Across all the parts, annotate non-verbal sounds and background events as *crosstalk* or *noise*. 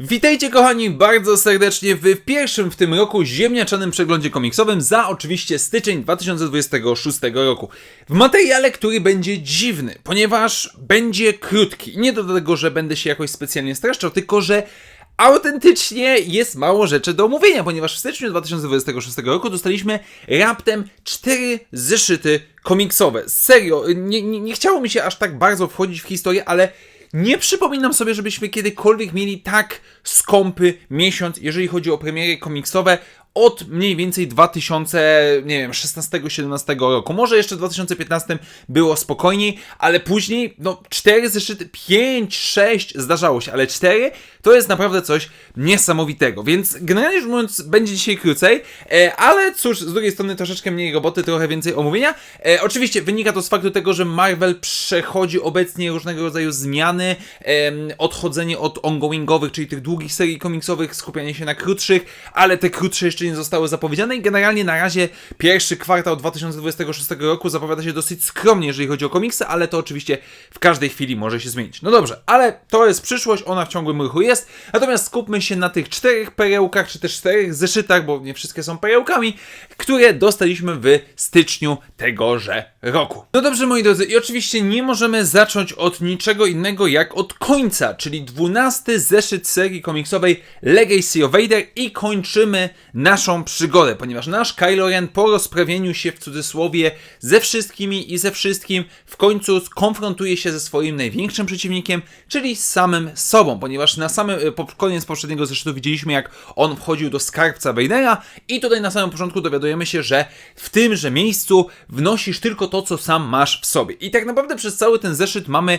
Witajcie kochani bardzo serdecznie w pierwszym w tym roku ziemniaczanym przeglądzie komiksowym za oczywiście styczeń 2026 roku. W materiale, który będzie dziwny, ponieważ będzie krótki. Nie do tego, że będę się jakoś specjalnie streszczał, tylko że autentycznie jest mało rzeczy do omówienia, ponieważ w styczniu 2026 roku dostaliśmy raptem cztery zeszyty komiksowe. Serio, nie, nie, nie chciało mi się aż tak bardzo wchodzić w historię, ale nie przypominam sobie, żebyśmy kiedykolwiek mieli tak skąpy miesiąc, jeżeli chodzi o premiery komiksowe od mniej więcej 2000, nie wiem, 16-17 roku. Może jeszcze w 2015 było spokojniej, ale później, no 4 zeszyty, 5, 6 zdarzało się, ale 4 to jest naprawdę coś niesamowitego. Więc generalnie rzecz mówiąc, będzie dzisiaj krócej, e, ale cóż, z drugiej strony troszeczkę mniej roboty, trochę więcej omówienia. E, oczywiście wynika to z faktu tego, że Marvel przechodzi obecnie różnego rodzaju zmiany, odchodzenie od ongoingowych, czyli tych długich serii komiksowych, skupianie się na krótszych, ale te krótsze jeszcze zostały zapowiedziane i generalnie na razie pierwszy kwartał 2026 roku zapowiada się dosyć skromnie, jeżeli chodzi o komiksy, ale to oczywiście w każdej chwili może się zmienić. No dobrze, ale to jest przyszłość, ona w ciągłym ruchu jest, natomiast skupmy się na tych czterech perełkach, czy też czterech zeszytach, bo nie wszystkie są perełkami, które dostaliśmy w styczniu tegoże roku. No dobrze, moi drodzy, i oczywiście nie możemy zacząć od niczego innego jak od końca, czyli 12 zeszyt serii komiksowej Legacy of Vader i kończymy naszą przygodę, ponieważ nasz Kylo Ren po rozprawieniu się w cudzysłowie ze wszystkimi i ze wszystkim w końcu konfrontuje się ze swoim największym przeciwnikiem, czyli samym sobą, ponieważ na samym po koniec poprzedniego zeszytu widzieliśmy jak on wchodził do skarbca Vadera i tutaj na samym początku dowiadujemy się, że w tymże miejscu wnosisz tylko to, co sam masz w sobie. I tak naprawdę przez cały ten zeszyt mamy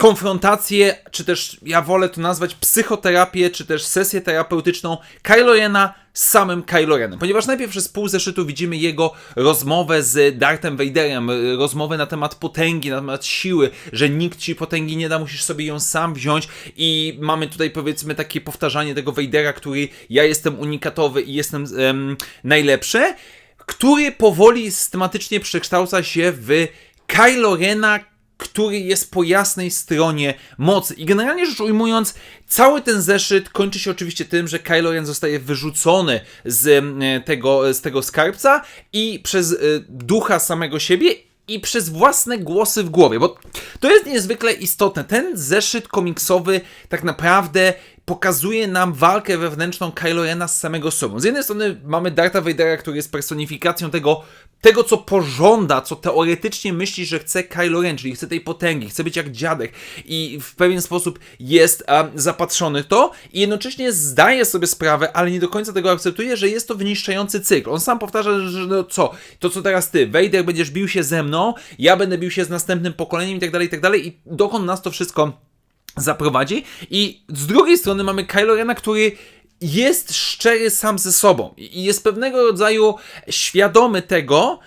konfrontację, czy też ja wolę to nazwać psychoterapię, czy też sesję terapeutyczną Kylo Rena z samym Kylo Renem. Ponieważ najpierw przez pół zeszytu widzimy jego rozmowę z Darthem Vaderem, rozmowę na temat potęgi, na temat siły, że nikt ci potęgi nie da, musisz sobie ją sam wziąć i mamy tutaj powiedzmy takie powtarzanie tego Vadera, który ja jestem unikatowy i jestem em, najlepszy, który powoli systematycznie przekształca się w Kylo Rena, który jest po jasnej stronie mocy. I generalnie rzecz ujmując, cały ten zeszyt kończy się oczywiście tym, że Kylo Ren zostaje wyrzucony z tego, z tego skarbca i przez e, ducha samego siebie i przez własne głosy w głowie, bo to jest niezwykle istotne. Ten zeszyt komiksowy tak naprawdę pokazuje nam walkę wewnętrzną Kylo Rena z samego sobą. Z jednej strony mamy Dartha Vadera, który jest personifikacją tego, tego co pożąda, co teoretycznie myśli, że chce Kylo Ren, czyli chce tej potęgi, chce być jak dziadek i w pewien sposób jest um, zapatrzony w to i jednocześnie zdaje sobie sprawę, ale nie do końca tego akceptuje, że jest to wyniszczający cykl. On sam powtarza, że no co, to co teraz ty, Vader będziesz bił się ze mną, ja będę bił się z następnym pokoleniem i tak dalej, i tak dalej i dokąd nas to wszystko zaprowadzi. I z drugiej strony mamy Kylo Rena, który jest szczery sam ze sobą i jest pewnego rodzaju świadomy tego,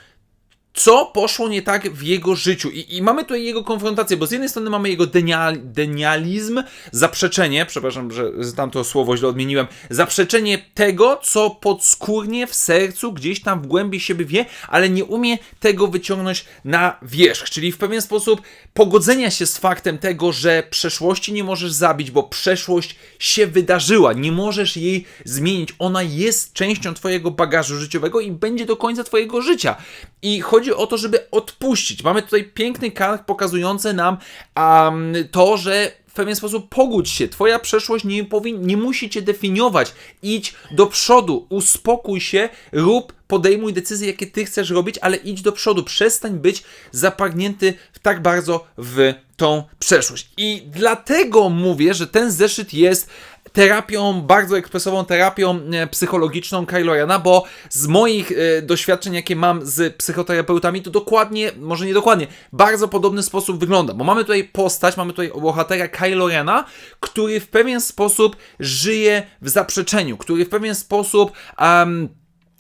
co poszło nie tak w jego życiu. I, I, mamy tutaj jego konfrontację, bo z jednej strony mamy jego denial, denializm, zaprzeczenie, przepraszam, że tamto słowo źle odmieniłem, zaprzeczenie tego, co podskórnie w sercu, gdzieś tam w głębi siebie wie, ale nie umie tego wyciągnąć na wierzch. Czyli w pewien sposób pogodzenia się z faktem tego, że przeszłości nie możesz zabić, bo przeszłość się wydarzyła, nie możesz jej zmienić. Ona jest częścią twojego bagażu życiowego i będzie do końca twojego życia. I chodzi chodzi o to, żeby odpuścić. Mamy tutaj piękny kark pokazujący nam um, to, że w pewien sposób pogódź się. Twoja przeszłość nie, powin- nie musi cię definiować. Idź do przodu, uspokój się, rób, podejmuj decyzje, jakie ty chcesz robić, ale idź do przodu. Przestań być zapragnięty tak bardzo w tą przeszłość. I dlatego mówię, że ten zeszyt jest terapią, bardzo ekspresową terapią e, psychologiczną Kylo Rena, bo z moich e, doświadczeń, jakie mam z psychoterapeutami, to dokładnie, może nie dokładnie, bardzo podobny sposób wygląda, bo mamy tutaj postać, mamy tutaj bohatera Kylo Rena, który w pewien sposób żyje w zaprzeczeniu, który w pewien sposób um,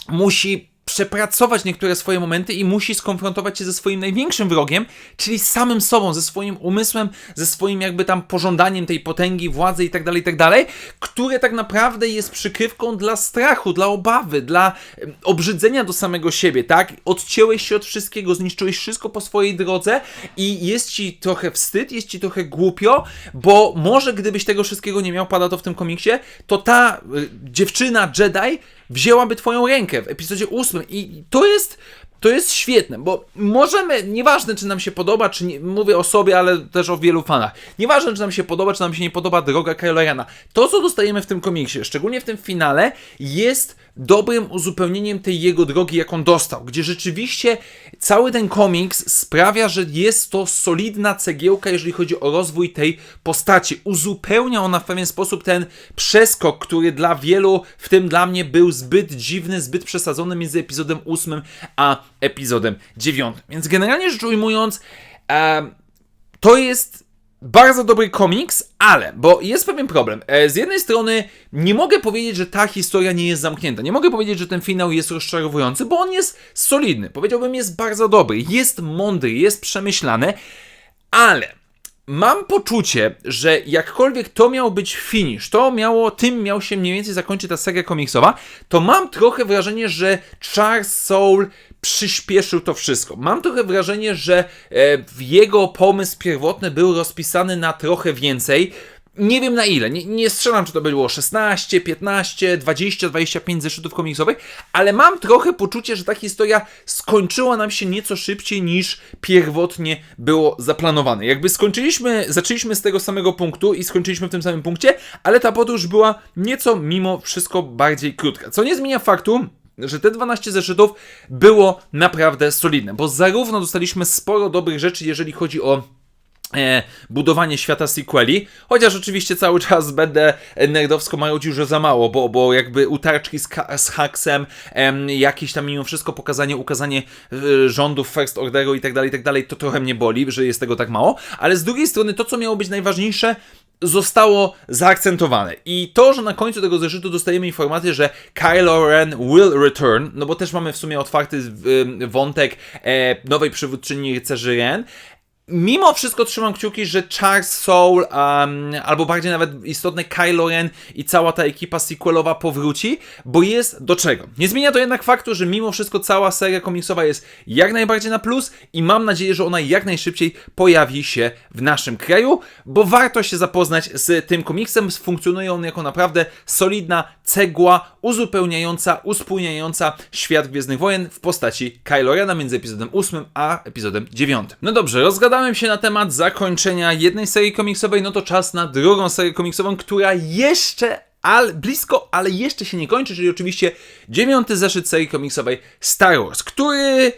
musi przepracować niektóre swoje momenty i musi skonfrontować się ze swoim największym wrogiem, czyli samym sobą, ze swoim umysłem, ze swoim jakby tam pożądaniem tej potęgi, władzy i tak dalej, i tak które tak naprawdę jest przykrywką dla strachu, dla obawy, dla obrzydzenia do samego siebie, tak? Odcięłeś się od wszystkiego, zniszczyłeś wszystko po swojej drodze i jest ci trochę wstyd, jest ci trochę głupio, bo może gdybyś tego wszystkiego nie miał, pada to w tym komiksie, to ta y, dziewczyna Jedi wzięłaby twoją rękę w epizodzie ósmym i to jest to jest świetne, bo możemy, nieważne czy nam się podoba, czy nie, mówię o sobie, ale też o wielu fanach, nieważne czy nam się podoba, czy nam się nie podoba droga Kylo Rena, to co dostajemy w tym komiksie, szczególnie w tym finale, jest dobrym uzupełnieniem tej jego drogi, jaką dostał, gdzie rzeczywiście cały ten komiks sprawia, że jest to solidna cegiełka, jeżeli chodzi o rozwój tej postaci. Uzupełnia ona w pewien sposób ten przeskok, który dla wielu, w tym dla mnie, był zbyt dziwny, zbyt przesadzony między epizodem 8 a epizodem 9. Więc generalnie rzecz ujmując, to jest bardzo dobry komiks, ale, bo jest pewien problem. E, Z jednej strony nie mogę powiedzieć, że ta historia nie jest zamknięta. Nie mogę powiedzieć, że ten finał jest rozczarowujący, bo on jest solidny. Powiedziałbym, jest bardzo dobry, jest mądry, jest przemyślany, ale mam poczucie, że jakkolwiek to miał być finish, to miało, tym miał się mniej więcej zakończyć ta seria komiksowa, to mam trochę wrażenie, że Charles Soule przyspieszył to wszystko. Mam trochę wrażenie, że e, jego pomysł pierwotny był rozpisany na trochę więcej. Nie wiem na ile, nie, nie strzelam, czy to było 16, 15, 20, 25 zeszytów komiksowych, ale mam trochę poczucie, że ta historia skończyła nam się nieco szybciej niż pierwotnie było zaplanowane. Jakby skończyliśmy, zaczęliśmy z tego samego punktu i skończyliśmy w tym samym punkcie, ale ta podróż była nieco mimo wszystko bardziej krótka. Co nie zmienia faktu, że te 12 zeszytów było naprawdę solidne, bo zarówno dostaliśmy sporo dobrych rzeczy, jeżeli chodzi o e, budowanie świata sequeli, chociaż oczywiście cały czas będę nerdowsko marudził, że za mało, bo, bo jakby utarczki z, z Haksem, em, jakieś tam mimo wszystko pokazanie, ukazanie e, rządów First Orderu i tak dalej, i tak dalej, to trochę mnie boli, że jest tego tak mało, ale z drugiej strony to, co miało być najważniejsze, zostało zaakcentowane. I to, że na końcu tego zeszytu dostajemy informację, że Kylo Ren will return, no bo też mamy w sumie otwarty y, wątek e, nowej przywódczyni rycerzy Ren, Mimo wszystko trzymam kciuki, że Charles Soule, um, albo bardziej nawet istotne Kylo Ren i cała ta ekipa sequelowa powróci, bo jest do czego. Nie zmienia to jednak faktu, że mimo wszystko cała seria komiksowa jest jak najbardziej na plus i mam nadzieję, że ona jak najszybciej pojawi się w naszym kraju, bo warto się zapoznać z tym komiksem. Funkcjonuje on jako naprawdę solidna cegła uzupełniająca, uspójniająca świat Gwiezdnych Wojen w postaci Kylo Rena między epizodem 8 a epizodem 9. No dobrze, rozgadałem się na temat zakończenia jednej serii komiksowej, no to czas na drugą serię komiksową, która jeszcze ale blisko, ale jeszcze się nie kończy, czyli oczywiście dziewiąty zeszyt serii komiksowej Star Wars, który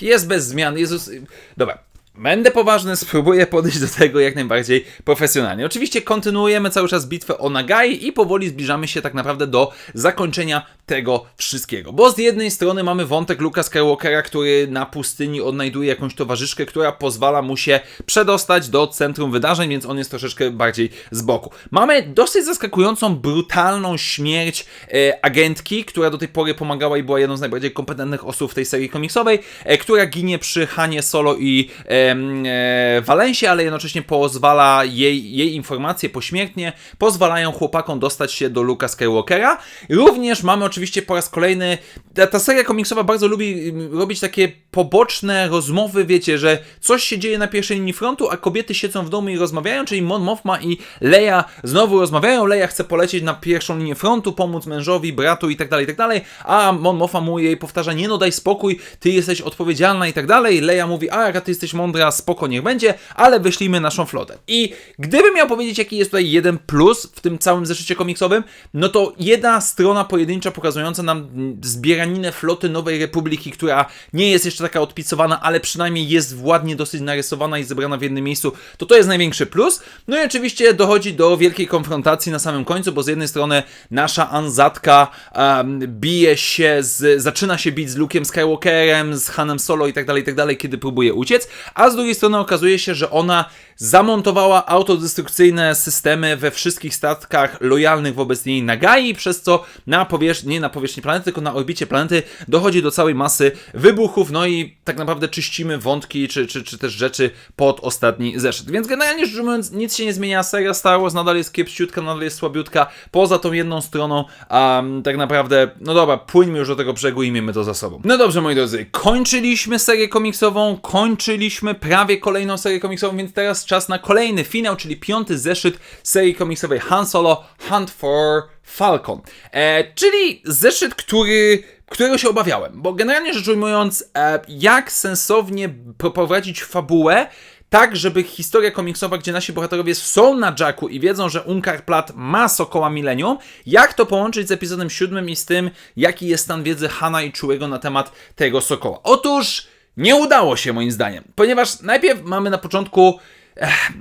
jest bez zmian. Jezus. Dobra. Będę poważny, spróbuję podejść do tego jak najbardziej profesjonalnie. Oczywiście kontynuujemy cały czas bitwę o Nagai i powoli zbliżamy się tak naprawdę do zakończenia tego wszystkiego. Bo z jednej strony mamy wątek Luka Skywalkera, który na pustyni odnajduje jakąś towarzyszkę, która pozwala mu się przedostać do centrum wydarzeń, więc on jest troszeczkę bardziej z boku. Mamy dosyć zaskakującą, brutalną śmierć e, agentki, która do tej pory pomagała i była jedną z najbardziej kompetentnych osób w tej serii komiksowej, e, która ginie przy Hanie Solo i e, e, Walensie, ale jednocześnie pozwala jej, jej informacje pośmiertnie, pozwalają chłopakom dostać się do Luka Skywalkera. Również mamy oczywiście po raz kolejny, ta, ta seria komiksowa bardzo lubi mm, robić takie poboczne rozmowy, wiecie, że coś się dzieje na pierwszej linii frontu, a kobiety siedzą w domu i rozmawiają, czyli Mon Mothma i Leia znowu rozmawiają, Leia chce polecieć na pierwszą linię frontu, pomóc mężowi, bratu i tak dalej, i tak dalej, a Mon Mothma mu jej powtarza, nie no daj spokój, ty jesteś odpowiedzialna i tak dalej, Leia mówi, a jaka ty jesteś mądra, spoko, niech będzie, ale wyślijmy naszą flotę. I gdybym miał powiedzieć, jaki jest tutaj jeden plus w tym całym zeszycie komiksowym, no to jedna strona pojedyncza pokazująca nam zbieraninę floty Nowej Republiki, która nie jest jeszcze taka odpicowana, ale przynajmniej jest ładnie dosyć narysowana i zebrana w jednym miejscu, to to jest największy plus. No i oczywiście dochodzi do wielkiej konfrontacji na samym końcu, bo z jednej strony nasza Anzatka um, bije się z, zaczyna się bić z Luke'em Skywalkerem, z Hanem Solo i tak dalej, i tak dalej, kiedy próbuje uciec, a z drugiej strony okazuje się, że ona zamontowała autodestrukcyjne systemy we wszystkich statkach lojalnych wobec niej Nagai, przez co na powierzchni, nie na powierzchni planety, tylko na orbicie planety dochodzi do całej masy wybuchów, no i tak naprawdę czyścimy wątki czy, czy, czy też rzeczy pod ostatni zeszyt. Więc generalnie rzecz ujmując, nic się nie zmienia, seria Star Wars nadal jest kiepściutka, nadal jest słabiutka, poza tą jedną stroną, a tak naprawdę, no dobra, płyńmy już do tego brzegu i miejmy to za sobą. No dobrze, moi drodzy, kończyliśmy serię komiksową, kończyliśmy prawie kolejną serię komiksową, więc teraz czas na kolejny finał, czyli piąty zeszyt serii komiksowej Han Solo Hunt for Falcon. E, czyli zeszyt, który, którego się obawiałem, bo generalnie rzecz ujmując, e, jak sensownie poprowadzić fabułę, tak, żeby historia komiksowa, gdzie nasi bohaterowie są na Jacku i wiedzą, że Unkar Plat ma Sokoła Millennium, jak to połączyć z epizodem siódmym i z tym, jaki jest stan wiedzy Hana i Czułego na temat tego Sokoła. Otóż nie udało się moim zdaniem, ponieważ najpierw mamy na początku... Ech,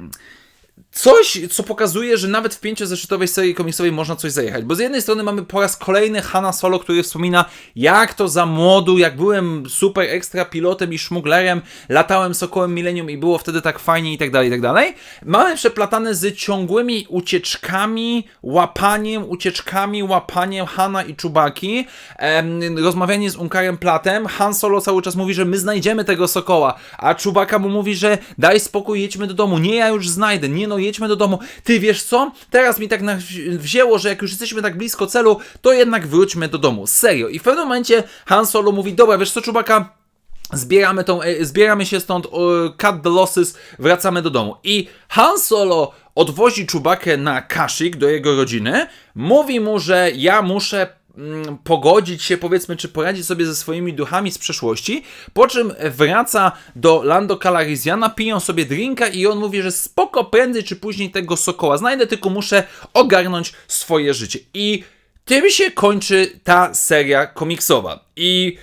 coś, co pokazuje, że nawet w pięciozeszytowej serii komiksowej można coś zajechać. Bo z jednej strony mamy po raz kolejny Hanna Solo, który wspomina, jak to za młodu, jak byłem super ekstra pilotem i szmuglerem, latałem Sokołem Millennium i było wtedy tak fajnie i tak dalej, i tak dalej. Mamy przeplatane z ciągłymi ucieczkami, łapaniem, ucieczkami, łapaniem Hanna i Czubaki, rozmawianie z Unkarem Platem. Han Solo cały czas mówi, że my znajdziemy tego Sokoła, a Czubaka mu mówi, że daj spokój, jedźmy do domu. Nie, ja już znajdę. Nie no, jedźmy do domu. Ty wiesz co? Teraz mi tak wzięło, że jak już jesteśmy tak blisko celu, to jednak wróćmy do domu. Serio. I w pewnym momencie Han Solo mówi, dobra, wiesz co, Czubaka? Zbieramy, tą, e, zbieramy się stąd, cut the losses, wracamy do domu. I Han Solo odwozi Czubakę na Kashyyyk do jego rodziny, mówi mu, że ja muszę pogodzić się, powiedzmy, czy poradzić sobie ze swoimi duchami z przeszłości, po czym wraca do Lando Calrissiana, piją sobie drinka i on mówi, że spoko, prędzej czy później tego Sokoła znajdę, tylko muszę ogarnąć swoje życie. I tym się kończy ta seria komiksowa. I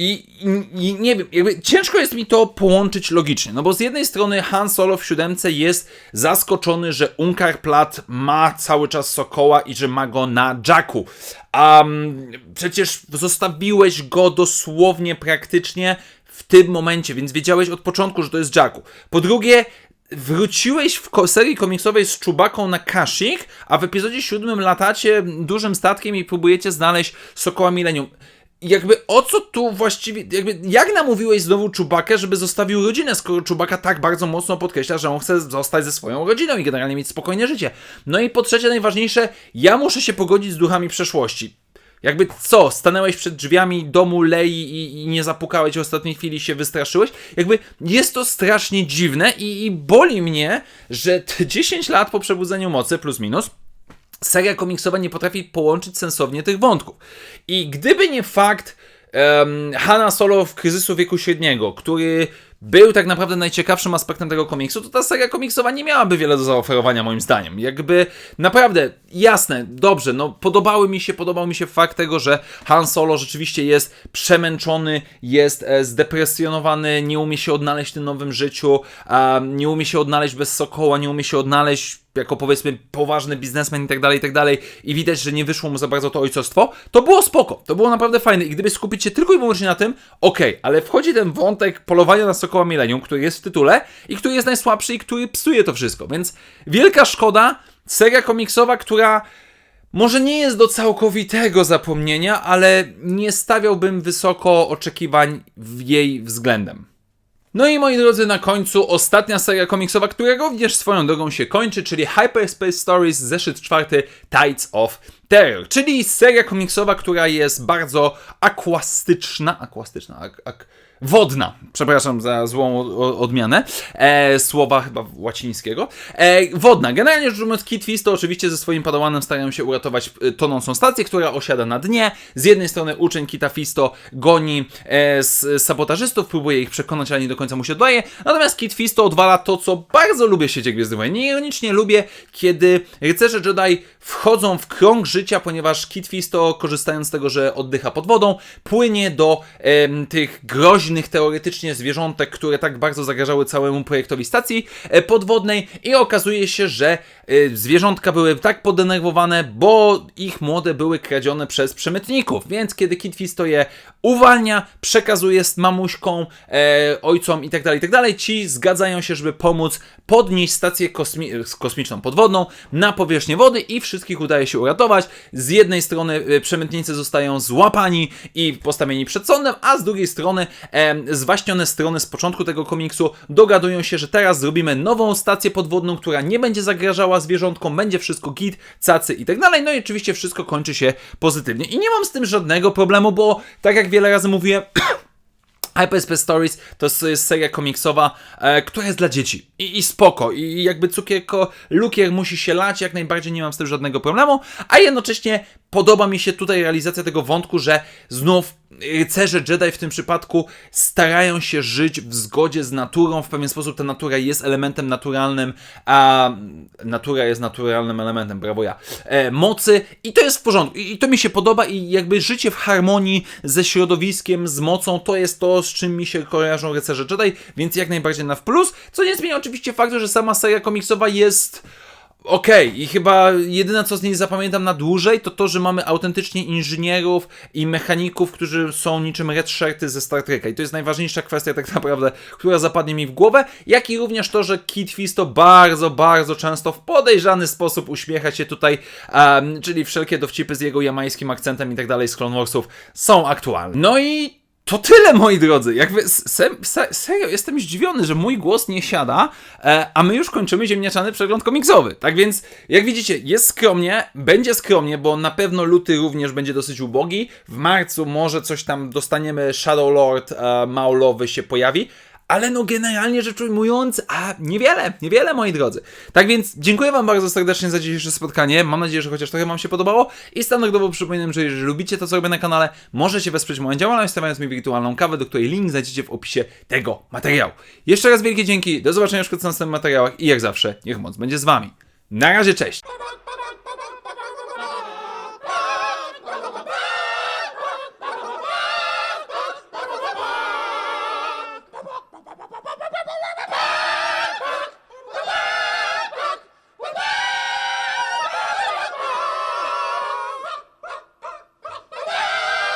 i, i, I nie wiem, jakby ciężko jest mi to połączyć logicznie, no bo z jednej strony Han Solo w siódemce jest zaskoczony, że Unkar Plat ma cały czas Sokoła i że ma go na Jacku. A przecież zostawiłeś go dosłownie praktycznie w tym momencie, więc wiedziałeś od początku, że to jest Jacku. Po drugie, wróciłeś w serii komiksowej z Czubaką na Kashyyyk, a w epizodzie siódmym latacie dużym statkiem i próbujecie znaleźć Sokoła Millennium jakby o co tu właściwie, jakby jak namówiłeś znowu Czubakę, żeby zostawił rodzinę, skoro Czubaka tak bardzo mocno podkreśla, że on chce zostać ze swoją rodziną i generalnie mieć spokojne życie. No i po trzecie, najważniejsze, ja muszę się pogodzić z duchami przeszłości. Jakby co, stanęłeś przed drzwiami domu Lei i, i nie zapukałeś w ostatniej chwili się wystraszyłeś? Jakby jest to strasznie dziwne i, i boli mnie, że te *laughs* 10 lat po przebudzeniu mocy, plus minus, seria komiksowa nie potrafi połączyć sensownie tych wątków. I gdyby nie fakt um, Hanna Solo w kryzysu wieku średniego, który był tak naprawdę najciekawszym aspektem tego komiksu, to ta seria komiksowa nie miałaby wiele do zaoferowania moim zdaniem. Jakby naprawdę, jasne, dobrze, no podobały mi się, podobał mi się fakt tego, że Han Solo rzeczywiście jest przemęczony, jest e, zdepresjonowany, nie umie się odnaleźć w tym nowym życiu, a, nie umie się odnaleźć bez Sokoła, nie umie się odnaleźć jako powiedzmy poważny biznesmen i tak dalej, i tak dalej i widać, że nie wyszło mu za bardzo to ojcostwo, to było spoko, to było naprawdę fajne i gdyby skupić się tylko i wyłącznie na tym, okej, ale wchodzi ten wątek polowania na Sokoła Millennium, który jest w tytule i który jest najsłabszy i który psuje to wszystko, więc wielka szkoda, seria komiksowa, która może nie jest do całkowitego zapomnienia, ale nie stawiałbym wysoko oczekiwań w jej względem. No i moi drodzy, na końcu ostatnia seria komiksowa, która również swoją drogą się kończy, czyli Hyperspace Stories, zeszyt czwarty Tides of Terror, czyli seria komiksowa, która jest bardzo akwastyczna, akwastyczna, ak, ak, wodna, przepraszam za złą odmianę e, słowa chyba łacińskiego, e, wodna. Generalnie rzecz ujmując, Kit Fisto oczywiście ze swoim padałanem starają się uratować e, tonącą stację, która osiada na dnie. Z jednej strony uczeń Kita Fisto goni e, z sabotażystów, próbuje ich przekonać, ale nie do końca mu się udaje, natomiast Kit Fisto odwala to, co bardzo lubię w świecie Gwiezdnych Wojen. Nieironicznie lubię, kiedy rycerze Jedi wchodzą w krąg życia, ponieważ Kit Fisto, korzystając z tego, że oddycha pod wodą, płynie do em, tych groźnych teoretycznie zwierzątek, które tak bardzo zagrażały całemu projektowi stacji e, podwodnej i okazuje się, że e, zwierzątka były tak podenerwowane, bo ich młode były kradzione przez przemytników, więc kiedy Kit Fisto je uwalnia, przekazuje z mamuśką, e, ojcom i tak dalej, i tak ci zgadzają się, żeby pomóc podnieść stację kosmi- kosmiczną podwodną na powierzchnię wody i wszystkich udaje się uratować. Z jednej strony przemytnicy zostają złapani i postawieni przed sądem, a z drugiej strony zwaśnione strony z początku tego komiksu dogadują się, że teraz zrobimy nową stację podwodną, która nie będzie zagrażała zwierzątkom, będzie wszystko git, cacy i tak dalej. No i oczywiście wszystko kończy się pozytywnie. I nie mam z tym żadnego problemu, bo tak jak wiele razy mówiłem, *clears throat* Hyperspace Stories to jest seria komiksowa, e, która jest dla dzieci. I, I spoko. I jakby cukierko, lukier musi się lać, jak najbardziej nie mam z tym żadnego problemu. A jednocześnie podoba mi się tutaj realizacja tego wątku, że znów rycerze Jedi w tym przypadku starają się żyć w zgodzie z naturą. W pewien sposób ta natura jest elementem naturalnym, a natura jest naturalnym elementem, brawo ja, e, mocy i to jest w porządku. I, I to mi się podoba i jakby życie w harmonii ze środowiskiem, z mocą, to jest to, z czym mi się kojarzą rycerze Jedi, więc jak najbardziej na w plus, co nie zmienia oczywiście faktu, że sama seria komiksowa jest Okej, i chyba jedyne co z niej zapamiętam na dłużej, to to, że mamy autentycznie inżynierów i mechaników, którzy są niczym red shirty ze Star Treka. I to jest najważniejsza kwestia tak naprawdę, która zapadnie mi w głowę, jak i również to, że Kit Fisto bardzo, bardzo często w podejrzany sposób uśmiecha się tutaj, em, czyli wszelkie dowcipy z jego jamańskim akcentem i tak dalej z Clone Warsów są aktualne. No i to tyle, moi drodzy. Jakby se, se, serio, jestem zdziwiony, że mój głos nie siada, e, a my już kończymy ziemniaczany przegląd komiksowy. Tak więc, jak widzicie, jest skromnie, będzie skromnie, bo na pewno luty również będzie dosyć ubogi. W marcu może coś tam dostaniemy, Shadow Lord e, Maulowy się pojawi. Ale no generalnie rzecz ujmując, a niewiele, niewiele moi drodzy. Tak więc dziękuję wam bardzo serdecznie za dzisiejsze spotkanie. Mam nadzieję, że chociaż trochę wam się podobało. I standardowo przypominam, że jeżeli lubicie to, co robię na kanale, możecie wesprzeć moją działalność, stawiając mi wirtualną kawę, do której link znajdziecie w opisie tego materiału. Jeszcze raz wielkie dzięki, do zobaczenia w następnych materiałach i jak zawsze, niech moc będzie z wami. Na razie, cześć!